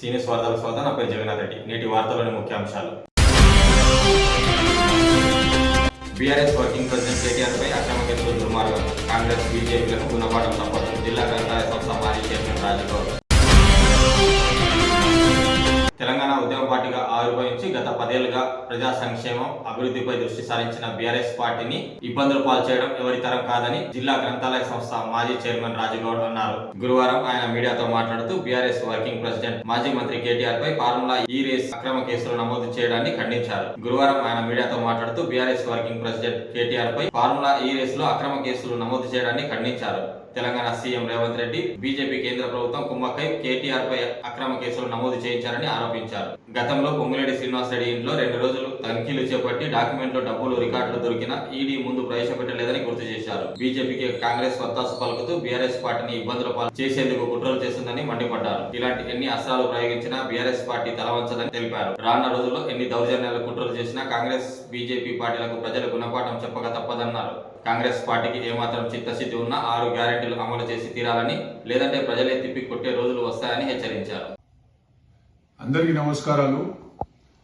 Seniors వార్తల స్వాగతం నా పేరు జగన్నాథ్ రెడ్డి. నేటి వార్తలోని ముఖ్యాంశాలు బీఆర్ఎస్ వర్కింగ్ ప్రెసిడెంట్ కేటీఆర్ పై అక్రమ కేసులు దుర్మార్గం. కాంగ్రెస్ బీజేపీలకు గుణపాఠం తప్పదు. జిల్లా గ్రంథాలయ సంస్థ మాజీ చైర్మన్ రాజగౌడ్ తెలంగాణ ఉద్యమ పార్టీగా ఆవిర్భవించి గత పదేళ్ళుగా ప్రజా సంక్షేమం అభివృద్ధిపై దృష్టి సారించిన బీఆర్ఎస్ పార్టీని ఇబ్బందులు పాల్చేయడం ఎవరి తరం కాదని జిల్లా గ్రంథాలయ సంస్థ మాజీ చైర్మన్ రాజగౌడ్ అన్నారు. గురువారం ఆయన మీడియాతో మాట్లాడుతూ బీఆర్ఎస్ వర్కింగ్ ప్రెసిడెంట్ మాజీ మంత్రి కేటీఆర్ పై ఫార్ములా ఈ రేస్ అక్రమ కేసులు నమోదు చేయడాన్ని ఖండించారు. గురువారం ఆయన మీడియాతో మాట్లాడుతూ బీఆర్ఎస్ వర్కింగ్ ప్రెసిడెంట్ కేటీఆర్ పై ఫార్ములా ఈ రేస్లో అక్రమ కేసులు నమోదు చేయడాన్ని ఖండించారు. తెలంగాణ సీఎం రేవంత్ రెడ్డి బీజేపీ కేంద్ర ప్రభుత్వం కుమ్మక్కై కేటీఆర్ పై అక్రమ కేసులు నమోదు చేయించారని ఆరోపించారు. గతంలో పొంగులేడి శ్రీనివాస్ రెడ్డి ఇంట్లో రెండు రోజులు తనిఖీలు చేపట్టి డాక్యుమెంట్లు డబ్బులు రికార్డులు దొరికిన ఈడీ ముందు ప్రవేశపెట్టలేదని గుర్తు చేశారు. బీజేపీకి కాంగ్రెస్ వత్తాసు పలుకుతూ బీఆర్ఎస్ పార్టీని ఇబ్బందుల పాలు చేసేందుకు కుట్రలు చేస్తుందని మండిపడ్డారు. ఇలాంటి ఎన్ని అస్త్రాలు ప్రయోగించినా బీఆర్ఎస్ పార్టీ తలవంచదని తెలిపారు. రానున్న రోజుల్లో ఎన్ని దౌర్జన్యాలు కుట్రలు చేసినా కాంగ్రెస్ బీజేపీ పార్టీలకు ప్రజలు గుణపాఠం చెప్పక తప్పదన్నారు. కాంగ్రెస్ పార్టీకి ఏమాత్రం చిత్తశుద్ధి ఉన్నా ఆరు గ్యారెంటీలు అమలు చేసి తీరాలని లేదంటే ప్రజలే తిప్పి కొట్టే రోజులు వస్తాయని హెచ్చరించారు. అందరికీ నమస్కారాలు.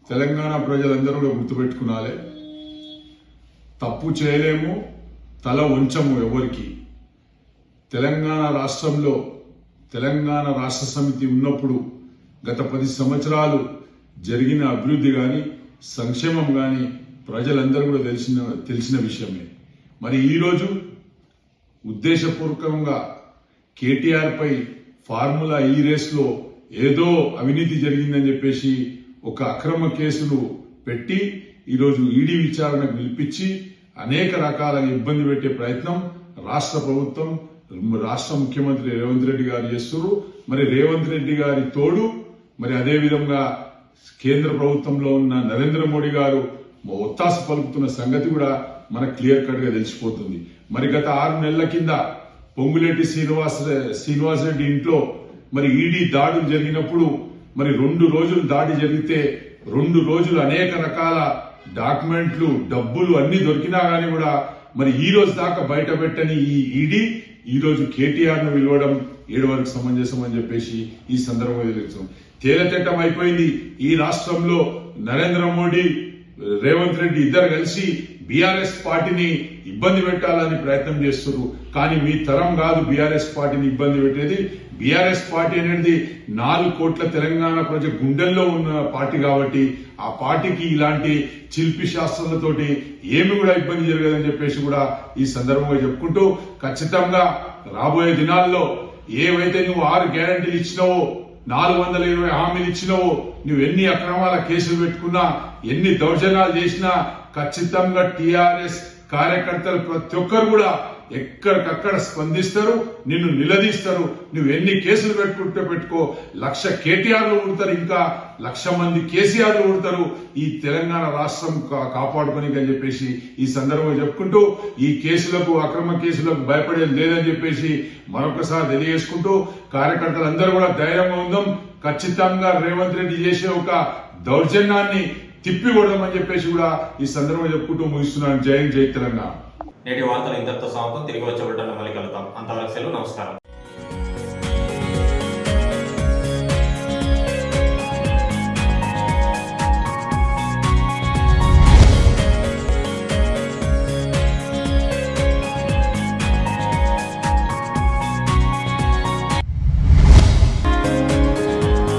తెలంగాణ ప్రజలందరూ కూడా గుర్తుపెట్టుకున్నాలే తప్పు చేయలేము తల ఉంచము ఎవరికి. తెలంగాణ రాష్ట్రంలో తెలంగాణ రాష్ట్ర సమితి ఉన్నప్పుడు గత పది సంవత్సరాలు జరిగిన అభివృద్ధి కానీ సంక్షేమం కానీ ప్రజలందరూ కూడా తెలిసిన తెలిసిన విషయమే. మరి ఈరోజు ఉద్దేశపూర్వకంగా కేటీఆర్ పై ఫార్ములా ఈ రేస్లో ఏదో అవినీతి జరిగిందని చెప్పేసి ఒక అక్రమ కేసులు పెట్టి ఈరోజు ఈడీ విచారణకు పిలిపించి అనేక రకాల ఇబ్బంది పెట్టే ప్రయత్నం రాష్ట్ర ప్రభుత్వం రాష్ట్ర ముఖ్యమంత్రి రేవంత్ రెడ్డి గారు చేస్తున్నారు. మరి రేవంత్ రెడ్డి గారి తోడు మరి అదే విధంగా కేంద్ర ప్రభుత్వంలో ఉన్న నరేంద్ర మోడీ గారు ఒత్తాస పలుకుతున్న సంగతి కూడా మనకు క్లియర్ కట్గా తెలిసిపోతుంది. మరి గత ఆరు నెలల కింద పొంగులేటి శ్రీనివాస్ శ్రీనివాస్ రెడ్డి ఇంట్లో మరి ఈడీ దాడులు జరిగినప్పుడు మరి రెండు రోజులు దాడి జరిగితే రెండు రోజులు అనేక రకాల డాక్యుమెంట్లు డబ్బులు అన్ని దొరికినా గానీ కూడా మరి ఈ రోజు దాకా బయట పెట్టని ఈ ఈడీ ఈ రోజు కేటీఆర్ను పిలవడం ఏడు వరకు సమంజసం అని చెప్పేసి ఈ సందర్భంగా తెలుస్తాం తేలతెట్టం అయిపోయింది. ఈ రాష్ట్రంలో నరేంద్ర మోడీ రేవంత్ రెడ్డి ఇద్దరు కలిసి బీఆర్ఎస్ పార్టీని ఇబ్బంది పెట్టాలని ప్రయత్నం చేస్తున్నారు కానీ మీ తరం కాదు బీఆర్ఎస్ పార్టీని ఇబ్బంది పెట్టేది. బీఆర్ఎస్ పార్టీ అనేది నాలుగు కోట్ల తెలంగాణ ప్రజ గుండెల్లో ఉన్న పార్టీ కాబట్టి ఆ పార్టీకి ఇలాంటి శిల్పి శాస్త్రాలతోటి ఏమి కూడా ఇబ్బంది జరగదని చెప్పేసి కూడా ఈ సందర్భంగా చెప్పుకుంటూ ఖచ్చితంగా రాబోయే దినాల్లో ఏవైతే నువ్వు ఆరు గ్యారంటీలు ఇచ్చినావో నాలుగు వందల ఇరవై హామీలు ఇచ్చినావు. నువ్వు ఎన్ని అక్రమాల కేసులు పెట్టుకున్నా ఎన్ని దౌర్జన్యాలు చేసినా ఖచ్చితంగా టీఆర్ఎస్ కార్యకర్తలు ప్రతి ఒక్కరు కూడా ఎక్కడికక్కడ స్పందిస్తారు నిన్ను నిలదీస్తారు. నువ్వు ఎన్ని కేసులు పెట్టుకుంటే పెట్టుకో లక్ష కేటీఆర్లు ఉడతారు ఇంకా లక్ష మంది కేసీఆర్లు ఉడతారు ఈ తెలంగాణ రాష్ట్రం కా- కాపాడుకొని అని చెప్పేసి ఈ సందర్భంగా చెప్పుకుంటూ ఈ కేసులకు అక్రమ కేసులకు భయపడేది లేదని చెప్పేసి మరొకసారి తెలియజేసుకుంటూ కార్యకర్తలందరూ కూడా ధైర్యంగా ఉందాం. ఖచ్చితంగా రేవంత్ రెడ్డి చేసే ఒక దౌర్జన్యాన్ని తిప్పికొడదామని చెప్పేసి కూడా ఈ సందర్భంగా చెప్పుకుంటూ ముగిస్తున్నాను. జై జై తెలంగాణ. నేటి వార్తలు ఇంతటితో సమాప్తం. తిరిగి వచ్చే బుల్టన్లో మళ్ళీ కలుద్దాం. అంతవరకు సెలవు నమస్కారం.